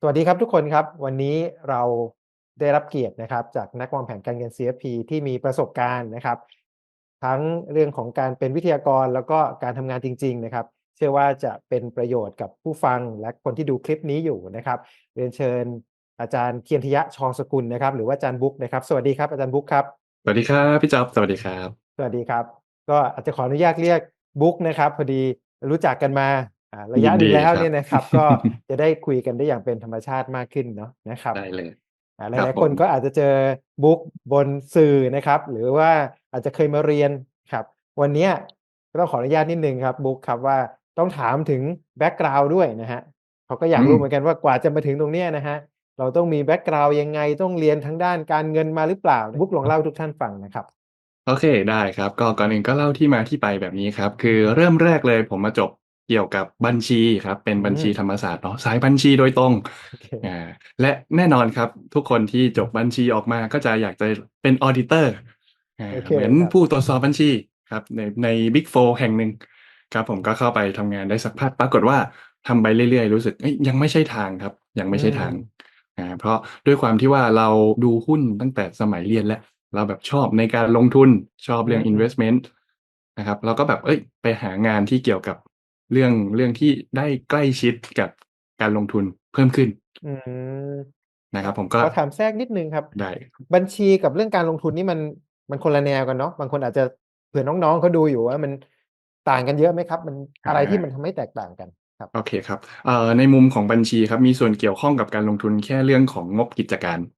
สวัสดีครับทุกคนครับ วันนี้เราได้รับเกียรตินะครับ จากนักวางแผนการเงิน CFP ที่มีประสบการณ์นะครับ ทั้งเรื่องของการเป็นวิทยากรแล้วก็การทำงานจริง ๆ นะครับ เชื่อว่าจะเป็นประโยชน์กับผู้ฟังและคนที่ดูคลิปนี้อยู่นะครับ เรียนเชิญอาจารย์เคียนทยะชองสกุลนะครับ หรือว่าอาจารย์บุ๊กนะครับ สวัสดีครับอาจารย์บุ๊กครับสวัสดีครับพี่จ๊อบสวัสดีครับ สวัสดีครับ ก็อาจจะขออนุญาตเรียกบุ๊กนะครับ พอดีรู้จักกันมาอ่า ระยะหนึงยินดีแล้วครับเนี่ยนะครับ ก็จะได้คุยกันได้อย่างเป็นธรรมชาติมากขึ้นเนาะนะครับได้เลยอ่าหครับลายผๆคนมก็อาจจะเจอบุ๊กบนสื่อนะครับ หรือว่าอาจจะเคยมาเรียนครับ วันเนี้ยก็ต้องขออนุญาตนิดนึงครับบุ๊กครับว่าต้องถามถึงแบ็กกราวด์ด้วยนะฮะเขาก็อยากรู้เหมือนกันว่ากว่าจะมาถึงตรงเนี้ยนะฮะเราต้องมีแบ็กกราวด์ยังไงต้องเรียนทั้งด้านการเงินมาหรือเปล่าบุ๊กลองเล่าให้ทุกท่านฟังนะครับโอเคได้ครับก็ก่อนอื่นก็เล่าที่มาที่ไปแบบนี้ครับ คือเริ่มแรกเลยผมมาจบ เกี่ยวกับบัญชีครับ เป็นบัญชีอืมธรรมศาสตร์เนาะสายบัญชีโดยตรงโอเคอ่าและแน่นอนครับ ทุกคนที่จบบัญชีออกมาก็จะอยากจะเป็นออดิเตอร์อ่าโอเคเหมือนครับผู้ตรวจสอบบัญชีครับ ในในบิ๊กโฟแห่งหนึ่งครับ ผมก็เข้าไปทำงานได้สักพักปรากฏว่าทำไปเรื่อยๆ รู้สึกเอ้ยยังไม่ใช่ทางครับ ยังไม่ใช่ทางอ่าเพราะด้วยความที่ว่าเราดูหุ้นตั้งแต่สมัยเรียนแล้ว เราแบบชอบในการลงทุนชอบเรื่องอืม investment นะครับเราก็แบบเอ้ยไปหางานที่เกี่ยวกับ เรื่องเรื่องที่ได้ใกล้ชิดกับการลงทุนเพิ่มขึ้นอืมนะครับ ผมก็ขอถามแทรกนิดนึงครับได้บัญชีกับเรื่องการลงทุนนี่มันมันคนละแนวกันเนาะบางคนอาจจะเผื่อน้องๆเขาดูอยู่ว่ามันต่างกันเยอะไหมครับ มันอะไรที่มันทำให้แตกต่างกันครับโอเคครับเอ่อในมุมของบัญชีครับมีส่วนเกี่ยวข้องกับการลงทุนแค่เรื่องของงบกิจการเอาละอ่า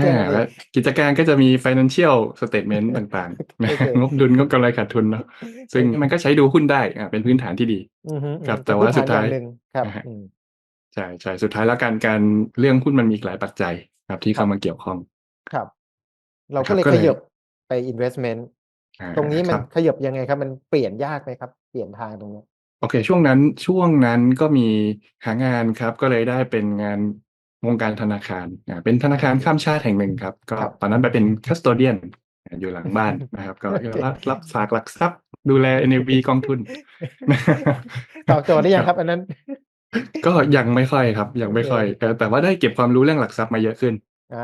แค่นั้นเอและงกิจการก็จะมี financial statement ต่างๆนะโอเคงบดุลงบกำไรขาดทุนเนาะซึ่งมันก็ใช้ดูหุ้นได้อ่าเป็นพื้นฐานที่ดีอือฮึครับอืมแต่เป็นว่าพื้นสุฐาดท้ายนอย่างหนึ่งครับนะฮะอืมใช่ใช่สุดท้ายแล้วการการเรื่องหุ้นมันมีอีกหลายปัจจัยครับที่ครัเข้าบมาเกี่ยวข้องครับ เรานะคก็รับเลยก็ขเลยยับไป investment อ่าตรงนี้คมันรับขยับยังไงครับ มันเปลี่ยนยากไหมครับ เปลี่ยนทางตรงเนี้ยโอเค ช่วงนั้นช่วงนั้นก็มีหางานครับ ก็เลยได้เป็นงาน วงการธนาคารอ่าเป็นธนาคารข้ามชาติแห่งหนึ่งครับ ก็ครับตอนนั้นไปเป็น custodian อ่าอยู่หลังบ้านนะครับ ก็โอเครับรับฝากหลักทรัพย์ ดูแล NAV กองทุนตอบโจทย์ได้ยังครับ อันนั้น ก็ยังไม่ค่อยครับ ยังไม่โอเคค่อยแต่แต่ว่าได้เก็บความรู้เรื่องหลักทรัพย์มาเยอะขึ้น อ่า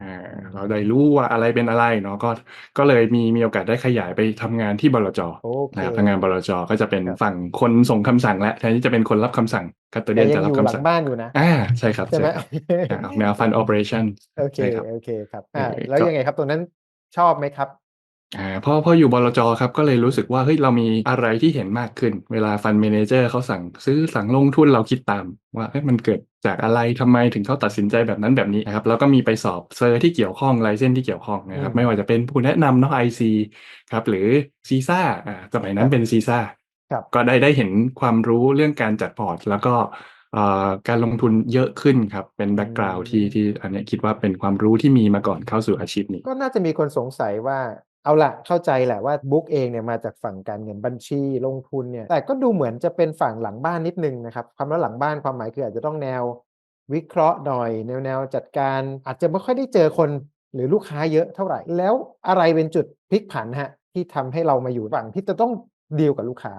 อ่าเราได้รู้ว่าอะไรเป็นอะไรเนาะก็ก็เลยมีมีโอกาสได้ขยายไปทำงานที่บลจโอเคนะครับทำงานบลจก็จะเป็นครับ ฝั่งคนส่งคำสั่งและแทนที่จะเป็นคนรับคำสั่งคัตเตอร์เดีแต่ยนยังจะอรับยู่หลัคำสั่งงบ้านอยู่นะ อ่าใช่ครับใช่ไหม ครับอ่าออกแนวฟัน operation โอเค ใช่ครับโอเคครับอ่าเออแล้วก็ ยังไงครับตรงนั้นชอบไหมครับ อ่าพอพออยู่บลจครับก็เลยรู้สึกว่าเฮ้ยเรามีอะไรที่เห็นมากขึ้น เวลาฟันเมเนเจอร์เขาสั่งซื้อสั่งลงทุนเราคิดตาม ว่าเฮ้ยมันเกิดจากอะไรทำไมถึงเขาตัดสินใจแบบนั้นแบบนี้นะครับแล้วก็มีไปสอบเซอร์ที่เกี่ยวข้องไลเซนที่เกี่ยวข้องนะครับอืมไม่ว่าจะเป็นผู้แนะนำเนาะไอซีครับหรือซีซ่าอ่าสมัยนั้นเป็นซีซ่าครับก็ได้ได้เห็นความรู้เรื่องการจัดพอร์ตแล้วก็เอ่อการลงทุนเยอะขึ้นครับ เป็นแบ็กกราวด์ที่ที่อันเนี้ยคิดว่าเป็นความรู้ที่มีมาก่อนเข้าสู่อาชีพนี้ ก็น่าจะมีคนสงสัยว่า เอาละเข้าใจแหละว่าบุ๊กเองเนี่ยมาจากฝั่งการเงินบัญชีลงทุนเนี่ยแต่ก็ดูเหมือนจะเป็นฝั่งหลังบ้านนิดนึงนะครับคำว่าหลังบ้านความหมายคืออาจจะต้องแนววิเคราะห์หน่อย แนวแนวจัดการ อาจจะไม่ค่อยได้เจอคนหรือลูกค้าเยอะเท่าไหร่ แล้วอะไรเป็นจุดพลิกผันฮะ ที่ทำให้เรามาอยู่ฝั่งที่จะต้องดีลกับลูกค้า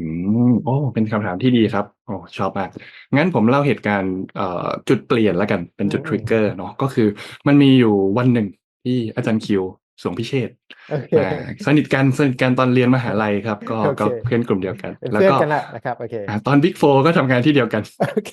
อืมโอ้เป็นคำถามที่ดีครับโอ้ชอบมากงั้นผมเล่าเหตุการณ์เอ่อจุดเปลี่ยนแล้วกันเป็นจุดอืมทริกเกอร์เนาะก็คือ มันมีอยู่วันหนึ่งที่อาจารย์คิว สวงพิเชษฐ์โอเคอ่าสนิทกันสนิทกันตอนเรียนมหาลัยครับ ก็โอเคก็เพื่อนกลุ่มเดียวกันเป็นแล้วเพื่อนก็กันละนะครับโอเคอ่าตอนบิ๊กโฟก็ทำงานที่เดียวกันโอเค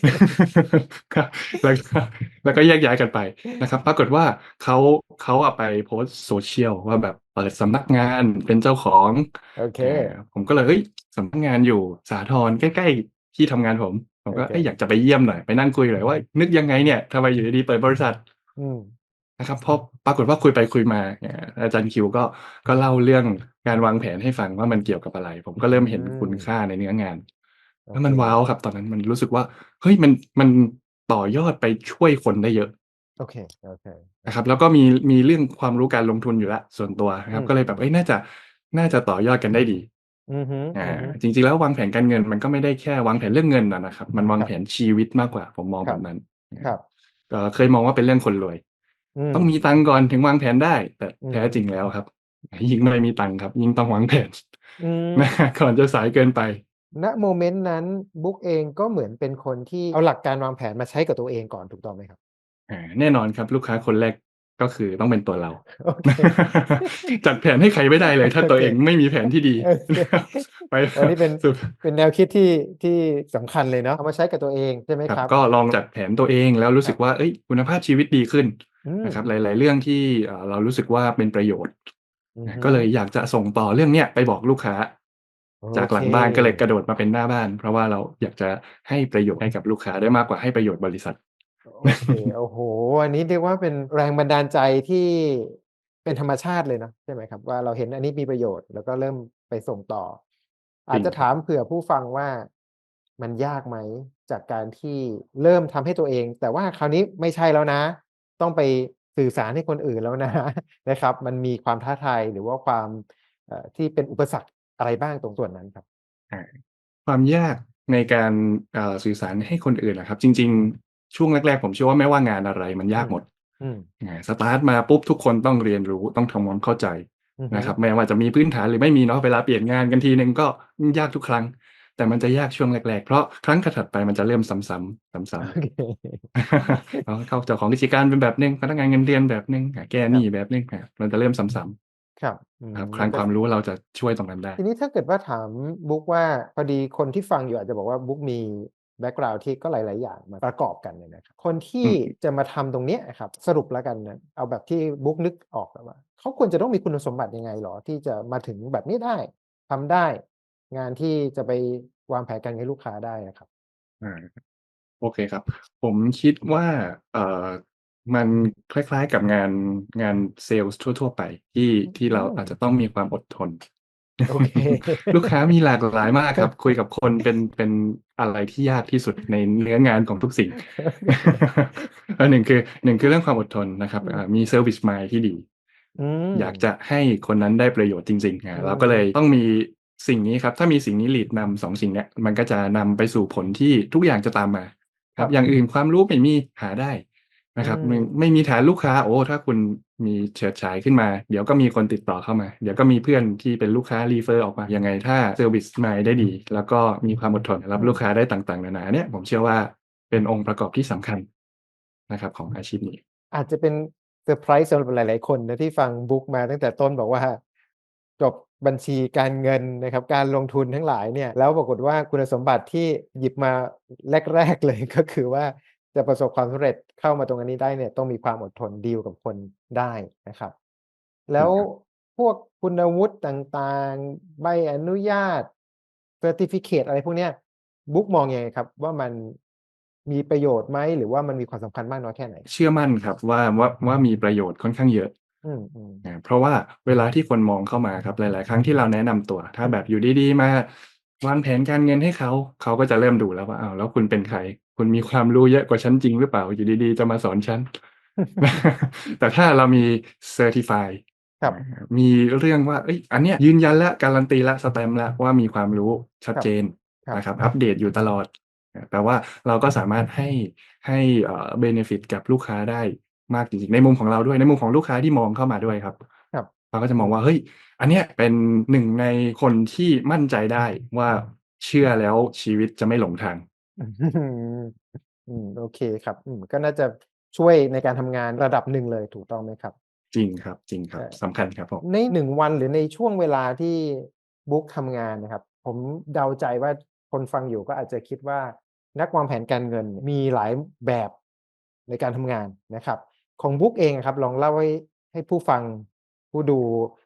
ครับแล้วก็แล้วก็แยกย้ายกันไปนะครับ ปรากฏว่าเขาเขาอะไปโพสต์โซเชียลว่าแบบเปิดสำนักงานเป็นเจ้าของโอเคอ่าผมก็เลยเฮ้ยสำนักงานอยู่สาทรใกล้ๆที่ทำงานผมผมก็โอเคเอ้ยอยากจะไปเยี่ยมหน่อยไปนั่งคุยหน่อยว่า นึกยังไงเนี่ยทำไมอยู่ดีๆเปิดบริษัทอืม นะครับพอปรากฏว่าคุยไปคุยมาเนี่ยอาจารย์คิวก็ก็เล่าเรื่องการวางแผนให้ฟังว่ามันเกี่ยวกับอะไร ผมก็เริ่มเห็นอืมคุณค่าในเนื้องานโอแล้วมันเคว้าวครับ ตอนนั้นมันรู้สึกว่าเฮ้ยมันมันต่อยอดไปช่วยคนได้เยอะโอเคโอเคนะครับ แล้วก็มีมีเรื่องความรู้การลงทุนอยู่ละส่วนตัวนะครับอืมก็เลยแบบเอ้ยน่าจะน่าจะต่อยอดกันได้ดีอือฮึอ่าอือฮึจริงๆแล้ววางแผนการเงินมันก็ไม่ได้แค่วางแผนเรื่องเงินนะนะครับ มันวางครับแผนชีวิตมากกว่า ผมมองคแบรับบนั้นครับก็เคยมองว่าเป็นเรื่องคนรวย อืม ต้องมีตังค์ก่อนถึงวางแผนได้ แต่อืมแท้จริงแล้วครับ ยิ่งไม่มีตังค์ครับ ยิ่งต้องวางแผน อืม นะ ก่อนจะสายเกินไป ณ โมเมนต์นั้น บุ๊กเองก็เหมือนเป็นคนที่เอาหลักการวางแผนมาใช้กับตัวเองก่อนถูกต้องไหมครับ?อา แน่นอนครับ ลูกค้าคนแรก ก็คือต้องเป็นตัวเรา โอเค จัดแผนให้ใครไม่ได้เลย ถ้าตัวเองไม่มีแผนที่ดี โอเคไป อันนี้เป็น สุด เป็นแนวคิดที่ ที่สำคัญเลยเนาะ เอามาใช้กับตัวเองใช่ไหมครับครับ?ก็ลองจัดแผนตัวเองแล้วรู้สึกว่า เฮ้ย คุณภาพชีวิตดีขึ้นอื นะครับมหลาย ๆ เรื่องที่เอ่อเรารู้สึกว่าเป็นประโยชน์อืออาฮึก็เลยอยากจะส่งต่อเรื่องเนี้ยไปบอกลูกค้าโอจากหลังเคบ้านก็เลยกระโดดมาเป็นหน้าบ้าน เพราะว่าเราอยากจะให้ประโยชน์ให้กับลูกค้าได้มากกว่าให้ประโยชน์บริษัทโอเคโอ้โฮอันนี้เรียกว่าเป็นแรงบันดาลใจที่เป็นธรรมชาติเลยเนาะใช่ไหมครับ ว่าเราเห็นอันนี้มีประโยชน์ แล้วก็เริ่มไปส่งต่อ อาจจะจริงคถารับมเผื่อผู้ฟังว่ามันยากไหมจากการที่เริ่มทำให้ตัวเอง แต่ว่าคราวนี้ไม่ใช่แล้วนะ ต้องไปสื่อสารให้คนอื่นแล้วนะนะครับ มันมีความท้าทายหรือว่าความเอ่อที่เป็นอุปสรรคอะไรบ้างตรงส่วนนั้นครับ?อาความยากในการเอ่อสื่อสารให้คนอื่นอะครับ จริง ๆ ช่วงแรกๆ ผมเชื่อว่าไม่ว่างานอะไรมันอืยากมหมดอืมอาสตาร์ตมาปุ๊บทุกคนต้องเรียนรู้ต้องทำความเข้าใจอือฮึนะครับไม่ว่าจะมีพื้นฐานหรือไม่มีเนาะเวลาเปลี่ยนงานกันทีหนึ่งก็อืมยากทุกครั้ง แต่มันจะยากช่วงแรกๆ เพราะครั้งถัดๆไปมันจะเริ่มซ้ำๆซ้โอำเคๆอ๋อเข้าเจ้าของกิจการเป็นแบบหนึ่งพนักงานเงินเดือนแบบหนึ่งอาแก้หนครัี้บแบบหนึ่งอามันจะเริ่มซ้ำๆครับอืครับมคลังแต่ความรู้เราจะช่วยตรงนั้นได้ ทีนี้ถ้าเกิดว่าถามบุ๊กว่าพอดีคนที่ฟังอยู่อาจจะบอกว่าบุ๊กมีแบ็กกราวนด์ที่ก็หลาย ๆ อย่างมาประกอบกันเนี่ยนะครับคนที่อืมจะมาทำตรงเนี้ยอะครับสรุปแล้วกันนะเอาแบบที่บุ๊กนึกออกอะว่าเขาควรจะต้องมีคุณสมบัติยังไงเหรอ?ที่จะมาถึงแบบนี้ได้ทำได้ งานที่จะไปวางแผนการเงินให้ลูกค้าได้อะครับอาโอเคครับ ผมคิดว่าเอ่อมันคล้ายๆกับงานงานเซลส์ทั่ว ๆ ไปที่ที่เราอาจจะต้องมีความอดทนโอเคลูกค้ามีหลากหลายมากครับ คุยกับคนเป็นเป็นอะไรที่ยากที่สุดในเนื้องานของทุกสิ่งอันหนึ่งคือ1คือเรื่องความอดทนนะครับอืมอ่ามีเซอร์วิซมายด์ที่ดีอือยากมจะให้คนนั้นได้ประโยชน์จริงๆอาอืเราก็เลยมต้องมี สิ่งนี้ครับ ถ้ามีสิ่งนี้ลีดนำ2สิ่งเนี้ยมันก็จะนำไปสู่ผลที่ทุกอย่างจะตามมา ครครับับ อย่างอื่นความรู้ไม่มีหาได้อืนะครับไม่มไม่มีฐานลูกค้า โอ้ถ้าคุณมีเฉิดฉายขึ้นมา เดี๋ยวก็มีคนติดต่อเข้ามา เดี๋ยวก็มีเพื่อนที่เป็นลูกค้า refer ออกมายังไง ถ้าเซอร์วิซมายด์ได้ดี แล้วก็มีความอดทนรัอบืลูกค้ามได้ต่างๆนานาเนี่ยผมเชื่อว่าเป็นองค์ประกอบที่สำคัญนะครับของอาชีพนี้ อาจจะเป็นเซอร์ไพรส์สำหรับหลาย ๆ คนนะที่ฟังบุ๊กมาตั้งแต่ต้นบอกว่า จบ บัญชีการเงินนะครับการลงทุนทั้งหลายเนี่ยแล้วปรากฏว่าคุณสมบัติที่หยิบมาแรก ๆ เลยก็คือว่าจะประสบความสำเร็จเข้ามาตรงอันนี้ได้เนี่ยต้องมีความอดทนดีลกับคนได้นะครับ แล้วพวกคุณวุฒิต่างๆ ใบอนุญาตเซอร์ทิฟิเคตอะไรพวกเนี้ยบุ๊กมองยังไงครับ ว่ามันมีประโยชน์ไหม?หรือว่ามันมีความสำคัญมากน้อยแค่ไหน?เชื่อมั่นครับว่าว่าว่ามีประโยชน์ค่อนข้างเยอะ อืมๆอาเพราะว่าเวลาที่คนมองเข้ามาครับหลาย ๆ ครั้งที่เราแนะนำตัว ถ้าแบบอยู่ดี ๆ มาวางแผนการเงินให้เขา เขาก็จะเริ่มดูแล้วว่าอ้าวแล้วคุณเป็นใคร?คุณมีความรู้เยอะกว่าฉันจริงหรือเปล่า?อยู่ดี ๆ จะมาสอนฉัน แต่ถ้าเรามี Certify ครับอามีเรื่องว่าเฮ้ยอันเนี้ยยืนยันแล้วการันตีแล้วสแตมป์แล้วว่ามีความรู้ชัดครับเจนครับ นะครับ อัปเดตอยู่ตลอดอาแปลว่าเราก็สามารถให้ให้เอ่อเบเนฟิตกับลูกค้าได้ มากจริงๆในมุมของเราด้วยในมุมของลูกค้าที่มองเข้ามาด้วยครับครับเขาก็จะมอองืว่ามเฮ้ย อันเนี้ยเป็น1ในคนที่มั่นใจได้ว่าเชื่อแล้วชีวิตจะไม่หลงทางอืมอืมโอเคครับ อืมก็น่าจะช่วยในการทำงานระดับหนึ่งเลยถูกต้องไหมครับ?จริงครับ จริงคใรชับ่สำคัญครับผมใน1วันหรือในช่วงเวลาที่บุ๊กทำงานนะครับ ผมเดาใจว่าคนฟังอยู่ก็อาจจะคิดว่านักวางแผนการเงินมีหลายแบบในการทำงานนะครับ ของบุ๊กเองอะครับ ลองเล่าให้ให้ผู้ฟังผู้ดู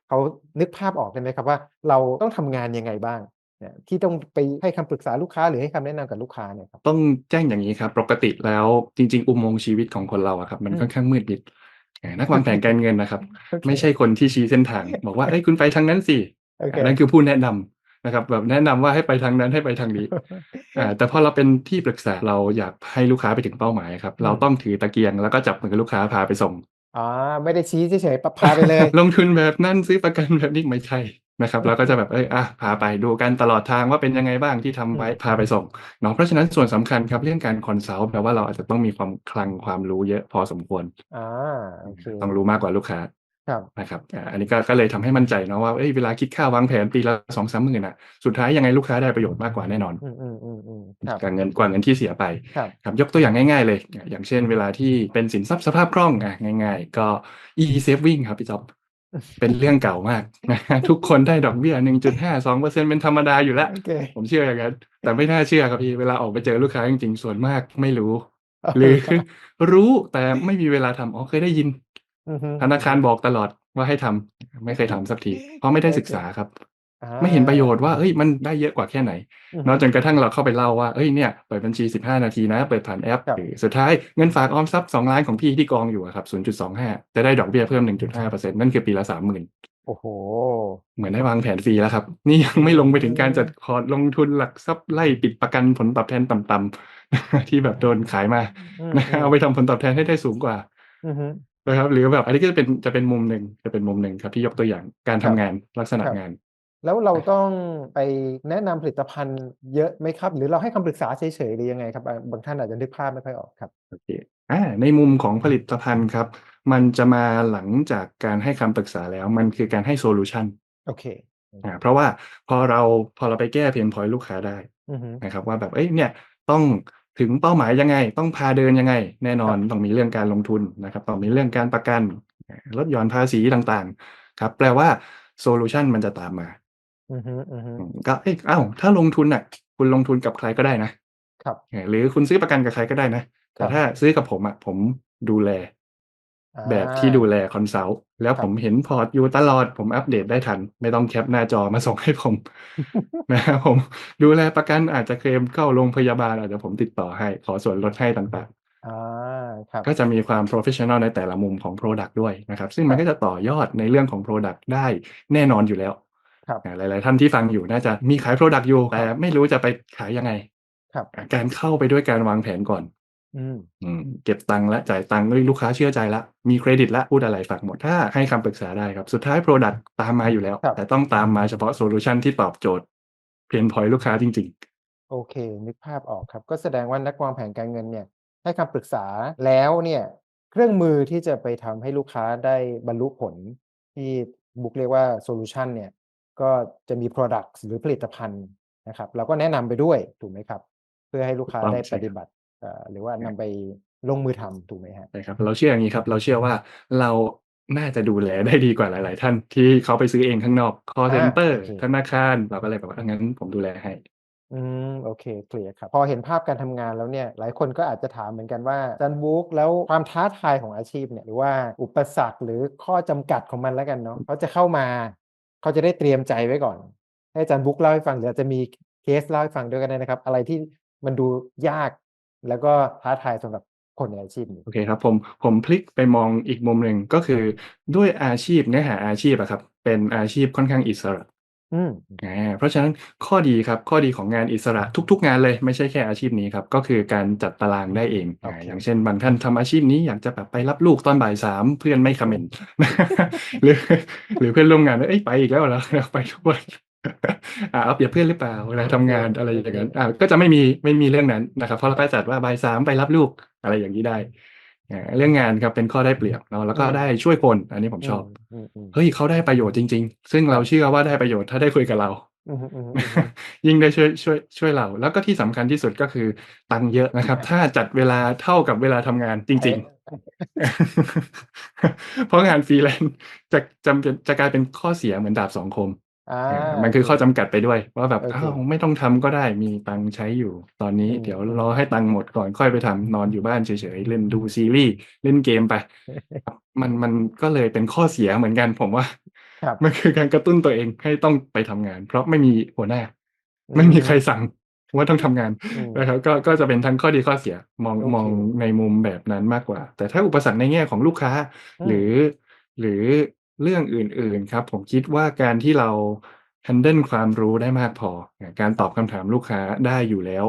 เขานึกภาพออกได้ไหมครับว่า เราต้องทำงานยังไงบ้าง?เนี่ยที่ต้องไปให้คำปรึกษาลูกค้าหรือให้คำแนะนำกับลูกค้าเนี่ยครับต้องแจ้งอย่างงี้ครับ ปกติแล้วจริง ๆ อุโมงค์ชีวิตของคนเราอะครับ มัอนืมค่อนข้างมืดมิดอานักวางแผนการเงินน่ะครับโอเคไม่ใช่คนที่ชี้เส้นทาง บอกว่าเฮ้ยคุณไปทางนั้นสิโอเคอันนั้นคือผู้แนะนำ นะครับ แบบแนะนำว่าให้ไปทางนั้นให้ไปทางนี้อาแต่พอเราเป็นที่ปรึกษาเราอยากให้ลูกค้าไปถึงเป้าหมายอะครับอืมเราต้องถือตะเกียงแล้วก็จับมือลูกค้าพาไปส่งอ๋อไม่ได้ชี้เฉยๆปพาไปเลย ลงทุนแบบนั้นซื้อประกันแบบนี้ไม่ใช่นะครับเราก็จะแบบเฮ้ยอะพาไปดูกันตลอดทางว่าเป็นยังไงบ้างที่ทอืำไว้มพาไปส่งเนาะเพราะฉะนั้นส่วนสำคัญครับเรื่องการ Consult แปลว่าเราอาจจะต้องมีความคลังความรู้เยอะพอสมควรอาโอเคต้องรู้มากกว่าลูกค้า ครับนะครับอ่าอันนี้ก็ก็เลยทำให้มั่นใจเนาะว่าเอ้ยเวลาคิดค่าวางแผนปีละสองสามหมื่นอะสุดท้ายยังไงลูกค้าได้ประโยชน์มากกว่าแน่นอนอืมอืมอืมอืมครับกว่าเงินกว่าเงินที่เสียไปครับครับยกตัวอย่างง่าย ๆ เลยอะอย่างเช่น เวลาที่เป็นสินทรัพย์สภาพคล่องอะง่าย ๆ ก็ e saving ครับพี่จ๊อบเป็นเรื่องเก่ามากนะฮะทุกคนได้ดอกเบี้ย1.5 2เปอร์เซ็นเป็นธรรมดาอยู่แล้วโอเคผมเชื่ออย่างนั้นแต่ไม่น่าเชื่อครับพี่เวลาออกไปเจอลูกค้าจริงๆส่วนมากไม่รู้ หรือรู้แต่ไม่มีเวลาทำอ๋อเคยได้ยินอือฮึ ธนาคารบอกตลอดว่าให้ทำไม่เคยทำสักที เพราะไม่ได้ศึกษาครับอ่าไม่เห็นประโยชน์ว่าเอ้ยมันได้เยอะกว่าแค่ไหนอือฮึเนาะจนกระทั่งเราเข้าไปเล่าว่าเอ้ยเนี่ยเปิดบัญชี 15 นาทีนะ เปิดผ่านแอปครับหรือสุดท้ายเงินฝากออมทรัพย์2ล้านของพี่ที่กองอยู่อะครับ0.25 จะได้ดอกเบี้ยเพิ่ม 1.5%นั่นคือปีละ 30,000 โอ้โห เหมือนได้วางแผนฟรีแล้วครับ นี่ยังไม่ลงไปถึงการจัดพอร์ตลงทุนหลักทรัพย์ไล่ปิดประกันผลตอบแทนต่ำๆที่แบบโดนขายมาอืมนะเอาไปทำผลตอบแทนให้ได้สูงกว่าอือฮึ นะครับ หรือแบบอันนี้ก็จะเป็นจะเป็นมุมหนึ่งจะเป็นมุมหนึ่งครับที่ยกตัวอย่างการครัทำบงานลักษณะครับงาน แล้วเราต้องไปแนะนำผลิตภัณฑ์เยอะไหมครับ หรือเราให้คำปรึกษาเฉยๆหรือยังไงครับบางบางท่านอาจจะนึกภาพไม่ค่อยออกครับโอเคอ่าในมุมของผลิตภัณฑ์ครับ มันจะมาหลังจากการให้คำปรึกษาแล้วมันคือการให้โซลูชันโอเคอ่าเพราะว่าพอเราพอเราไปแก้เพนพอยลูกค้าได้อือฮึนะครับว่าแบบเอ้ยเนี่ยต้อง ถึงเป้าหมายยังไง ต้องพาเดินยังไง แน่นอนครับต้องมีเรื่องการลงทุนนะครับต้องมีเรื่องการประกันอ่าลดหย่อนภาษีต่างๆ ครับ แปลว่าโซลูชันมันจะตามมาอือฮึอือฮึอืมก็เอ้ยอ้าวถ้าลงทุนน่ะ คุณลงทุนกับใครก็ได้นะครับเออหรือคุณซื้อประกันกับใครก็ได้นะครัแต่บถ้าซื้อกับผมอะผมดูแลอ่า แบบที่ดูแลคอนซัลท์แล้วครับผมเห็นพอร์ตอยู่ตลอดผมอัปเดตได้ทัน ไม่ต้องแคปหน้าจอมาส่งให้ผมนะครับผมดูแลประกันอาจจะเคลมเข้าโรงพยาบาลอาจจะผมติดต่อให้ ขอส่วนลดให้ต่างอ่าครับๆก็จะมีความ professional ในแต่ละมุมของ Product ด้วยนะครับ ซึ่งมันก็จะต่อยอดในเรื่องของ Product ได้แน่นอนอยู่แล้วครับอ่าหลาย ๆ ท่านที่ฟังอยู่น่าจะมีขาย Product อยู่แต่ไม่รู้จะไปขายยังไงครับอ่าการเข้าไปด้วยการวางแผนก่อนอืมอืม เก็บตังค์และจ่ายตังค์ด้วยลูกค้าเชื่อใจละมีเครดิตละพูดอะไรฝากหมดถ้าให้คำปรึกษาได้ครับ สุดท้าย Product ตามมาอยู่แล้วครับแต่ต้องตามมาเฉพาะโซลูชันที่ตอบโจทย์เพนพอยลูกค้าจริงโอเค นึกภาพออกครับ ก็แสดงว่านักวางแผนการเงินเนี่ย ให้คำปรึกษาแล้วเนี่ย เครื่องมือที่จะไปทำให้ลูกค้าได้บรรลุผล ที่บุ๊กเรียกว่าโซลูชันเนี่ยก็จะมี Product หรือผลิตภัณฑ์นะครับเราก็แนะนำไปด้วยถูกไหมครับ เพื่อให้ลูกค้าถูกต้องได้ใช่ปฏิบัติเอ่อ หรือว่านำไปลงมือทำถูกไหมฮะๆนะครับ เราเชื่ออย่างนี้ครับ เราเชื่อว่าเราน่าจะดูแลได้ดีกว่าหลาย ๆ ท่านที่เขาไปซื้อเองข้างนอก call อ่า center โอเคธนาคารเราก็เลยแบบว่างั้นผมดูแลให้ อืมโอเคเคลียร์ครับ พอเห็นภาพการทำงานแล้วเนี่ย หลายคนก็อาจจะถามเหมือนกันว่าอาจันบุ๊กแล้วความท้าทายของอาชีพเนี่ยหรือว่าอุปสรรคหรือข้อจำกัดของมันแล้วกันเนาะเขาจะเข้ามา เขาจะได้เตรียมใจไว้ก่อน ให้อาจารย์บุ๊กเล่าให้ฟังหรืออาจจะมีเคสเล่าให้ฟังด้วยกันได้นะครับ อะไรที่มันดูยาก แล้วก็ท้าทายสำหรับคนในอาชีพนี้โอเคครับผมผมพลิกไปมองอีกมุมหนึ่งก็คือด้วยอาชีพเนื้อหาอาชีพอะครับ เป็นอาชีพค่อนข้างอิสระอืมอ่าเพราะฉะนั้นข้อดีครับข้อดีของงานอิสระทุก ๆ งานเลยไม่ใช่แค่อาชีพนี้ครับก็คือการจัดตารางได้เองโออ่าเคอย่างเช่นบางท่านทำอาชีพนี้อยากจะแบบไปรับลูกตอนบ่ายสามเพื่อนไม่คอมเมนต์หรือหรือเพื่อนร่วมงานเอ้ยไปอีกแล้วเหรอไปทุกวัน อ่าเอาเปรียบเพื่อนหรือเปล่าเวลาทำงานอะไรอย่างนั้นอ่าก็จะไม่มีไม่มีเรื่องนั้นนะครับ เพราะเราก็จัดว่าบ่ายสามไปรับลูกอะไรอย่างนี้ได้อ่าเรื่องงานครับเป็นข้อได้เปรียบเนาะแล้วก็อืมได้ช่วยคน อันนี้ผมชอบอืมอืมเฮ้ยเขาได้ประโยชน์จริง ๆ ซึ่งเราเชื่อว่าได้ประโยชน์ถ้าได้คุยกับเราอืมอืมอืมอืมยิ่งได้ช่วยช่วยช่วยเรา แล้วก็ที่สำคัญที่สุดก็คือตังค์เยอะนะครับ ถ้าจัดเวลาเท่ากับเวลาทำงานจริง ๆ เพราะงานฟรีแลนซ์จะจำเป็นจะกลายเป็นข้อเสียเหมือนดาบสองคมอ่าอ่า มันคือข้อจำกัดไปด้วย ว่าแบบโอเคอ้าวไม่ต้องทำก็ได้มีตังค์ใช้อยู่ ตอนนี้อืมเดี๋ยวรอให้ตังค์หมดก่อนค่อยไปทำนอนอยู่บ้านเฉยๆเล่นดูซีรีส์เล่นเกมไป มันมันก็เลยเป็นข้อเสียเหมือนกันผมว่าครับมันคือการกระตุ้นตัวเองให้ต้องไปทำงาน เพราะไม่มีหัวหน้า ไม่มีใครสั่งว่าต้องทำงานอืมนะครับก็ก็จะเป็นทั้งข้อดีข้อเสียมองโอเคมองในมุมแบบนั้นมากกว่า แต่ถ้าอุปสรรคในแง่ของลูกค้าอืมหรือหรือ เรื่องอื่น ๆ ครับ ผมคิดว่าการที่เรา handle ความรู้ได้มากพออ่าการตอบคำถามลูกค้าได้อยู่แล้ว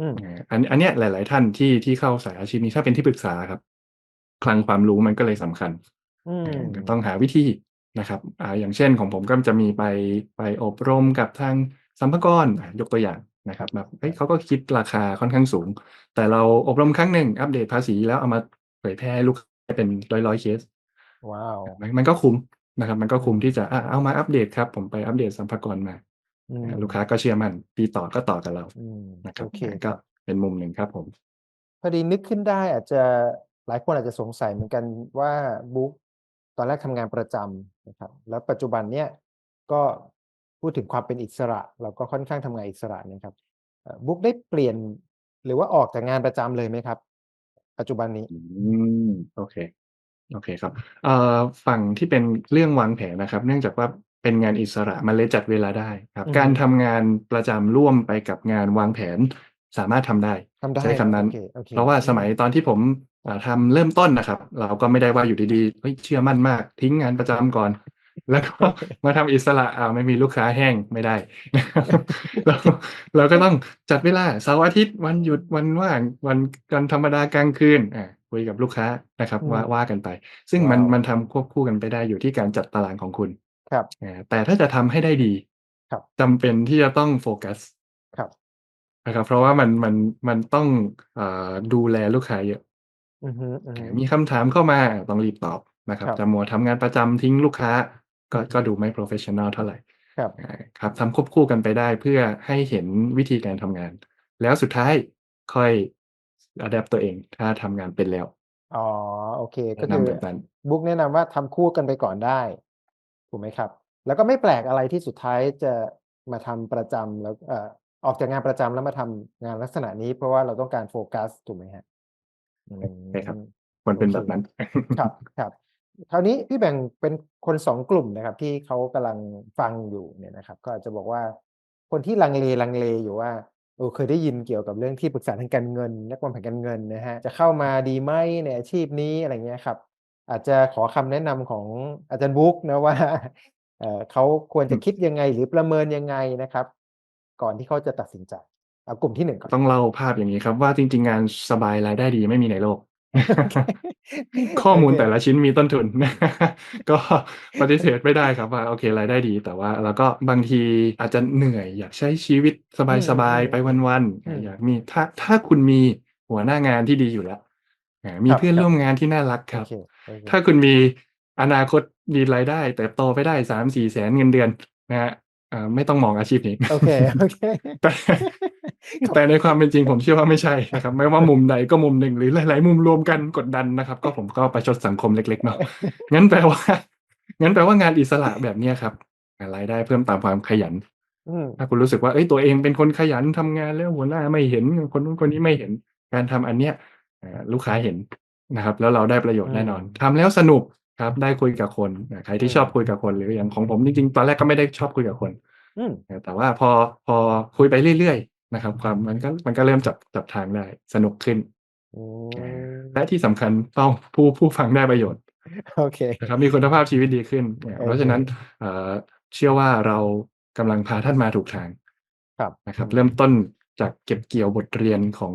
อืม อ่า อัน อันเนี้ยหลาย ๆ ท่านที่ ที่เข้าสายอาชีพนี้ ถ้าเป็นที่ปรึกษาครับ คลังความรู้มันก็เลยสำคัญ อืมอ่าต้องหาวิธีนะครับ อ่า อย่างเช่น ของผมก็จะมีไป ไปอบรมกับทางสัมภากร อะยกตัวอย่างนะครับ แบบ เฮ้ย เขาก็คิดราคาค่อนข้างสูง แต่เราอบรมครั้งหนึ่ง อัปเดตภาษีแล้วเอามาเผยแพร่ให้ลูกค้าเป็นร้อยร้อยๆเคส ว้าวมันมันก็คุ้มนะครับ มันก็อืคุ้มมที่จะอาเอามาอัปเดตครับ ผมไปอัปเดตสัมภากระมาอือ่ามลูกค้าก็เชื่อมั่นปีต่อก็ต่อกับเราอืมนะคโอรับเคอ่าคก็รับเป็นมุมหนึ่งครับผมพอดีนึกขึ้นได้อาจจะหลายคนอาจจะสงสัยเหมือนกันว่าบุ๊กตอนแรกทำงานประจำนะครับ แล้วปัจจุบันเนี้ยก็พูดถึงความเป็นอิสระ เราก็ค่อนข้างทำงานอิสระเนี่ยครับเอ่อบุ๊กได้เปลี่ยนหรือว่าออกจากงานประจำเลยไหมครับ ปัจจุบันนี้?อืมโอเค โอเคครับเอ่อฝั่งที่เป็นเรื่องวางแผนนะครับ เนื่องจากว่าเป็นงานอิสระมันเลยจัดเวลาได้ครับ อือกาฮึรทำงานประจำร่วมไปกับงานวางแผนสามารถทำได้ ทำได้ใช้เหรคำอ?นั้โอนเคโอเค เพราะว่าอืสมัยมตอนที่ผมอ่าทำเริ่มต้นน่ะครับ เราก็ไม่ได้ว่าอยู่ดีๆเฮ้ยเชื่อมั่นมาก ทิ้งงานประจำก่อน แล้วก็โอเคมาทำอิสระอ้าวไม่มีลูกค้าแห้งไม่ได้เราเราก็ต้องจัดเวลาเสาร์อาทิตย์วันหยุดวันว่างวันวันธรรมดากลางคืนอา คุยกับลูกค้านะครับอืว่ามว่ากันไป ซึ่งว้มัานวมันทำควบคู่กันไปได้อยู่ที่การจัดตารางของคุณครับอาแต่ถ้าจะทำให้ได้ดีครับจำเป็นที่จะต้องโฟกัสครับนะครับ เพราะว่ามันมันมันต้องอ่าดูแลลูกค้าเยอะอือฮึอาๆมีคำถามเข้ามาต้องรีบตอบนะครัคบรับจะมัวทำงานประจำทิ้งลูกค้า ก็อือฮึก็ดูไม่โพรเฟสชันนัลเท่าไรครับอาครับทำควบคู่กันไปได้เพื่อให้เห็นวิธีการทำงาน แล้วสุดท้ายค่อย อะแดปต์ตัวเอง ถ้าทำงานเป็นแล้ว อ๋อ โอเค แนก็ะนคือำแบบนั้น บุ๊กแนะนำว่าทำคู่กันไปก่อนได้ ถูกไหมครับ?แล้วก็ไม่แปลกอะไรที่สุดท้ายจะมาทำประจำแล้วเอ่อออกจากงานประจำแล้วมาทำงานลักษณะนี้ เพราะว่าเราต้องการโฟกัสถูกไหมครับ?อืใช่ครับมควรโอเป็นเค แบบนั้น ครับครับคราวนี้พี่แบ่งเป็นคน2กลุ่มนะครับ ที่เขากำลังฟังอยู่เนี่ยนะครับ ก็อาจจะบอกว่าคนที่ลังเลๆอยู่ว่า เออเคยได้ยินเกี่ยวกับเรื่องที่ปรึกษาทางการเงิน นักวางแผนการเงินนะครับจะเข้ามาดีไหมในอาชีพนี้อะไรอย่างเงี้ยครับ อาจจะขอคำแนะนำของอาจารย์บุ๊กนะว่าเอ่อเขาควรอจะืมคิดยังไงหรือประเมินยังไงนะครับ ก่อนที่เขาจะตัดสินใจเอากลุ่มที่1ก่อนต้องเล่าภาพอย่างงี้ครับว่าจริง ๆ งานสบายรายได้ดีไม่มีในโลกโอเค ข้อมูลโอเคแต่ละชิ้นมีต้นทุน ก็ปฏิเสธไม่ได้ครับว่าโอเครายได้ดี แต่ว่าเราก็บางทีอาจจะเหนื่อยอยากใช้ชีวิตอืสบายๆไปมวันๆๆอือามอยากมีถ้าถ้าคุณมีหัวหน้างานที่ดีอยู่แล้วอามีครเพื่อนับๆร่วมงานที่น่ารักโอครับเคโอเคถ้าคุณมีอนาคตมีรายได้เติบโตไปได้3-4แสนเงินเดือนนะครับอ่าไม่ต้องมองอาชีพนี้โอเคโอเค แต่ครับแต่ในความเป็นจริงผมเชื่อว่าไม่ใช่นะครับ ไม่ว่ามุมใดก็มุมหนึ่งหรือหลาย ๆ มุมรวมกันกดดันนะครับ ก็ผมก็ประชดสังคมเล็กๆเนาะงั้นแปลว่า งั้นแปลว่างานอิสระแบบเนี้ยครับหารายได้เพิ่มตามความขยันอืมถ้าคุณรู้สึกว่าเฮ้ยตัวเองเป็นคนขยันทำงานแล้วหัวหน้าไม่เห็นคนนู้นคนนี้ไม่เห็น การทำอันเนี้ยอ่าลูกค้าเห็นนะครับ แล้วเราได้ประโยชอืน์แน่นอนมทำแล้วสนุกครับ ได้คุยกับคนอ่าใครอืที่ชอบมคุยกับคนหรืออย่างของผมจริงๆตอนแรกก็ไม่ได้ชอบคุยกับคนอืมอ่าแต่ว่าพอพอคุยไปเรื่อยๆ นะครับ ความมันก็มันก็เริ่มจับจับทางได้สนุกขึ้นอือาและมที่สำคัญต้องผู้ผู้ฟังได้ประโยชน์โอเคนะครับมีคุณภาพชีวิตดีขึ้นอ่าโอเพราะเฉะนั้นคเอ่อเชื่อว่าเรากำลังพาท่านมาถูกทางครับนะคอืรับ เริ่มมต้นจากเก็บเกี่ยวบทเรียนของ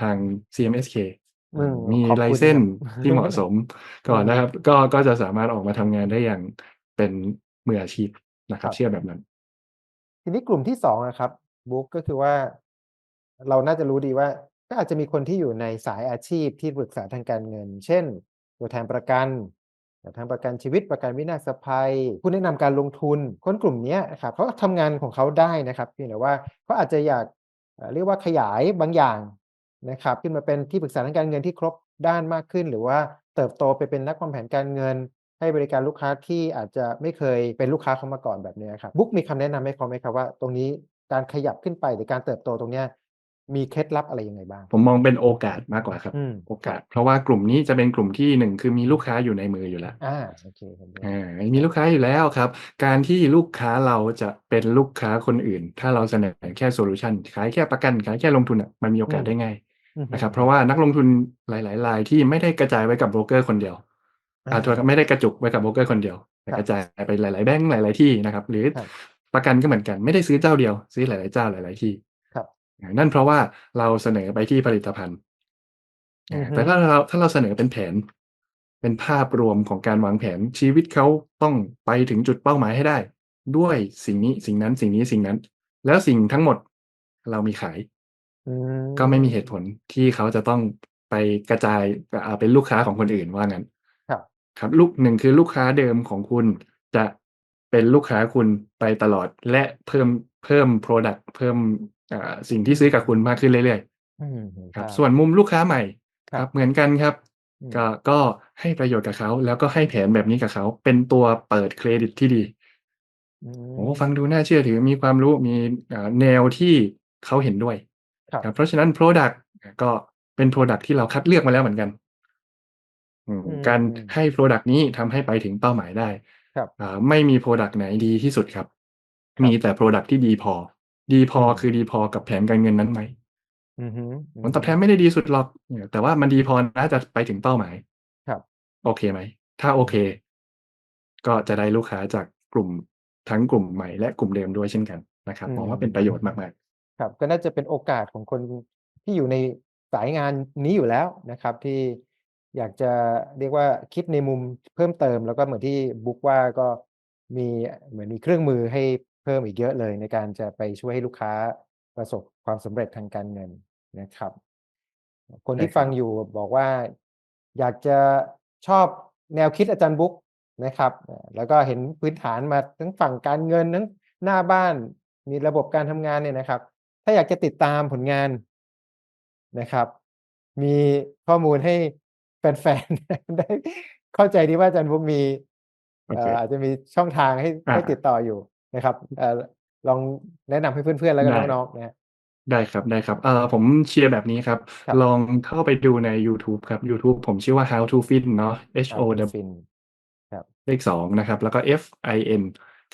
ทาง CMSK อือืมมมีลาขอบคยุณเส้นครับที่เหมาะสมอือฮก่อนนะคึรับ ก็ก็จะสามารถออกมาทำงานได้อย่างเป็นมืออาชีพนะคครัรบับ เชื่อแบบนั้น ทีนี้กลุ่มที่2อะครับ บุ๊กก็คือว่าเราน่าจะรู้ดีว่า ก็อาจจะมีคนที่อยู่ในสายอาชีพที่ปรึกษาทางการเงิน เช่น ตัวแทนประกันอ่างประกันชีวิตประกันวินาศภัย ผู้แนะนำการลงทุนคนกลุ่มนี้ยอะครับเขาก็ทำงานของเขาได้นะครับเพียงแต่ว่าเขาอาจจะอยากเรียกว่าขยายบางอย่างนะครับ ขึ้นมาเป็นที่ปรึกษาทางการเงินที่ครบด้านมากขึ้น หรือว่าเติบโตไปเป็นนักวางแผนการเงิน ให้บริการลูกค้าที่อาจจะไม่เคยเป็นลูกค้าเขามาก่อนแบบนี้ครับบุ๊กมีคำแนะนำให้เขาไหมครับว่า ตรงนี้ การขยับขึ้นไปหรือการเติบโตตรงเนี้ยมีเคล็ดลับอะไรยังไงบ้าง?ผมมองเป็นโอกาสมากกว่าครับอืมโอครกัาบสเพราะว่ากลุ่มนี้จะเป็นกลุ่มที่1คือมีลูกค้าอยู่ในมืออยู่แล้วอาโอเคเห็นด้วยอามคีรับลูกค้าอยู่แล้วครับ การที่ลูกค้าเราจะเป็นลูกค้าคนอื่น ถ้าเราเสนอแค่โซลูชันขายแค่ประกันขายแค่ลงทุนอะมันมีโออืมกาสได้ง่ายอือฮึนะครับ เพราะว่านักลงทุนหลายๆรายที่ไม่ได้กระจายไว้กับโบรกเกอร์คนเดียวออ่าโทษครับไม่าได้กระจุกไว้กับโบรกเกอร์คนเดียวแต่ครกับระจายไปหลาย ๆ แบงก์หลาย ๆ ที่นะครับ หรือครับ ประกันก็เหมือนกันไม่ได้ซื้อเจ้าเดียว ซื้อหลาย ๆ เจ้าหลาย ๆ ที่ครับอ่านั่นเพราะว่าเราเสนอไปที่ผลิตภัณฑ์ออืาอฮแต่ึถ้าเราถ้าเราเสนอเป็นแผน เป็นภาพรวมของการวางแผนชีวิตเขาต้องไปถึงจุดเป้าหมายให้ได้ ด้วยสิ่งนี้สิ่งนั้นสิ่งนี้สิ่งนั้น แล้วสิ่งทั้งหมดเรามีขายอืก็ไม่มีเหตุผลมที่เขาจะต้องไปกระจายอ่าเป็นลูกค้าของคนอื่นว่างั้น ครับ ครับ ลูก1คือลูกค้าเดิมของคุณจะ เป็นลูกค้าคุณไปตลอดและเพิ่มเพิ่มพรอดักต์เพิ่มอ่าสิ่งที่ซื้อกับคุณมากขึ้นเรื่อยอืมๆคครัรับบส่วนมุมลูกค้าใหม่ครัครับบเหมือนกันครับอืมก็ก็ให้ประโยชน์กับเขา แล้วก็ให้แผนแบบนี้กับเขา เป็นตัวเปิดเครดิตที่ดีอืโอ้โฮมฟังดูน่าเชื่อถือมีความรู้มีอ่าแนวที่เขาเห็นด้วยครับครับเพราะฉะนั้นพรอดักต์อ่าก็เป็นพรอดักต์ที่เราคัดเลือกมาแล้วเหมือนกันอืมอืการมให้พรอดักต์นี้ทำให้ไปถึงเป้าหมายได้ ครับ อ่าไม่มีพรอดักต์ไหนดีที่สุดครับครับมีแต่พรอดักต์ที่ดีพอ ดีพอือมคือดีพอกับแผนการเงินนั้นไหมอือฮึอืผลตอบแทนมไม่ได้ดีสุดหรอกเออแต่ว่ามันดีพอนะจะไปถึงเป้าหมายครับ โอเคไหม?ถ้าโอเค ก็จะได้ลูกค้าจากกลุ่มทั้งกลุ่มใหม่และกลุ่มเดิมด้วยเช่นกันนะครับอืมองมว่าเป็นประโยชน์มากๆครับ ก็น่าจะเป็นโอกาสของคนที่อยู่ในสายงานนี้อยู่แล้วนะครับ ที่ อยากจะเรียกว่าคิดในมุมเพิ่มเติม แล้วก็เหมือนที่บุ๊กว่าก็มีเหมือนมีเครื่องมือให้เพิ่มอีกเยอะเลย ในการจะไปช่วยให้ลูกค้าประสบความสำเร็จทางการเงินนะครับ คนที่ฟังอยู่บอกว่าอยากจะชอบแนวคิดอาจารย์บุ๊กนะครับ แล้วก็เห็นพื้นฐานมาทั้งฝั่งการเงินทั้งหน้าบ้านมีระบบการทำงานเนี่ยนะครับ ถ้าอยากจะติดตามผลงานนะครับ มีข้อมูลให้ แฟนๆได้เข้าใจดีว่าอาจารย์บุ๊กมีโอเอ่เคออาจจะมีช่องทางให้อาให้ติดต่ออยู่นะครับเอ่อลองแนะนำให้เพื่อนๆแล้วก็ได้น้องๆนะครับได้ครับๆเอ่อผมเชียร์แบบนี้ครับครับลองเข้าไปดูในยูทูบครับยูทูบผมชื่อว่า How to Fin เนาะ H How O to W Fin ครับเลข2นะครับ แล้วก็ F I N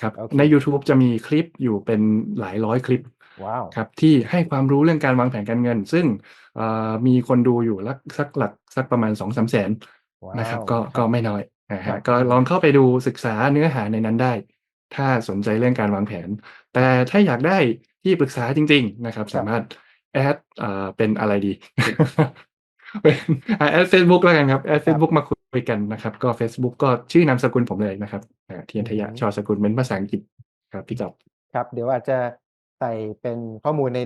ครับโอเคในยูทูบจะมีคลิปอยู่เป็นหลายร้อยคลิป ว้าวครับที่ให้ความรู้เรื่องการวางแผนการเงิน ซึ่งอ่ามีคนดูอยู่ลักสักหลักสักประมาณ2-3แสนว้านะครับวก็คก็รับไม่น้อยนะคครัรับบก็อืลองมเข้าไปดูศึกษาเนื้อหาในนั้นได้ ถ้าสนใจเรื่องการวางแผน แต่ถ้าอยากได้ที่ปรึกษาจริง ๆ นะครับคสารับมารถแอดอ่าเป็นอะไรดีเป็นอ่าแอดเฟซบุ๊กแล้วกันครับแอดเฟครัซบบุ๊กมาคุยกันนะครับ ก็เฟซบุ๊กก็ชื่อนามสกุลผมเลยนะครับอ่าเทีอืยนอทฮึยะชสกุลเป็นภาษาอังกฤษครับพี่จ๊อบครับ เดี๋ยวอาจจะ ใส่เป็นข้อมูลใน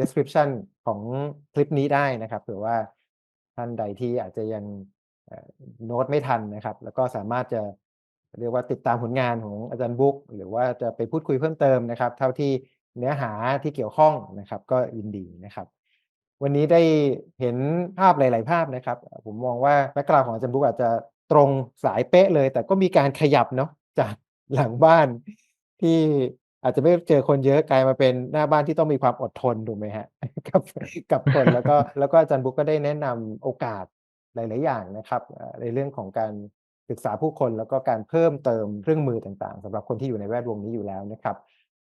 description ของคลิปนี้ได้นะครับเผื่อว่าท่านใดที่อาจจะยังโน้ตไม่ทันนะครับ แล้วก็สามารถจะเรียกว่าติดตามผลงานของอาจารย์บุ๊กหรือว่าจะไปพูดคุยเพิ่มเติมนะครับ เท่าที่เนื้อหาที่เกี่ยวข้องนะครับ ก็ยินดีนะครับ วันนี้ได้เห็นภาพหลาย ๆ ภาพนะครับ ผมมองว่าแบ็กกราวของอาจารย์บุ๊กอาจจะตรงสายเป๊ะเลย แต่ก็มีการขยับเนาะจากหลังบ้านที่ อาจจะไม่เจอคนเยอะกลายมาเป็นหน้าบ้านที่ต้องมีความอดทนถูกไหมครับ?กับกับคนแล้วก็แล้วก็อาจารย์บุ๊กก็ได้แนะนำโอกาสหลาย ๆ อย่างนะครับ ในเรื่องของการศึกษาผู้คนแล้วก็การเพิ่มเติมเครื่องมือต่าง ๆสำหรับคนที่อยู่ในแวดวงนี้อยู่แล้วนะครับ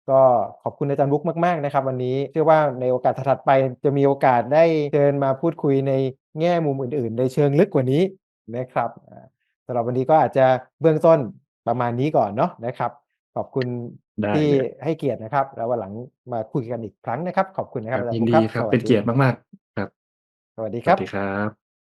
ก็ขอบคุณอาจารย์บุ๊กมาก ๆ นะครับ วันนี้เชื่อว่าในโอกาสถัดไปจะมีโอกาสได้เชิญมาพูดคุยในแง่มุมอื่น ๆ ในเชิงลึกกว่านี้นะครับสำหรับวันนี้ก็อาจจะเบื้องต้นประมาณนี้ก่อนเนาะนะครับ ขอบคุณ ที่เลยให้เกียรตินะครับ แล้ววันหลังมาคุยกันอีกครั้งนะครับ ขอบคุณนะคครัรบับอาจารยิย์นบุ๊กดีครับครับสวัเป็สนดีเกียรติมาก ๆ ครับ สวัสดีสครัวับสดีครับ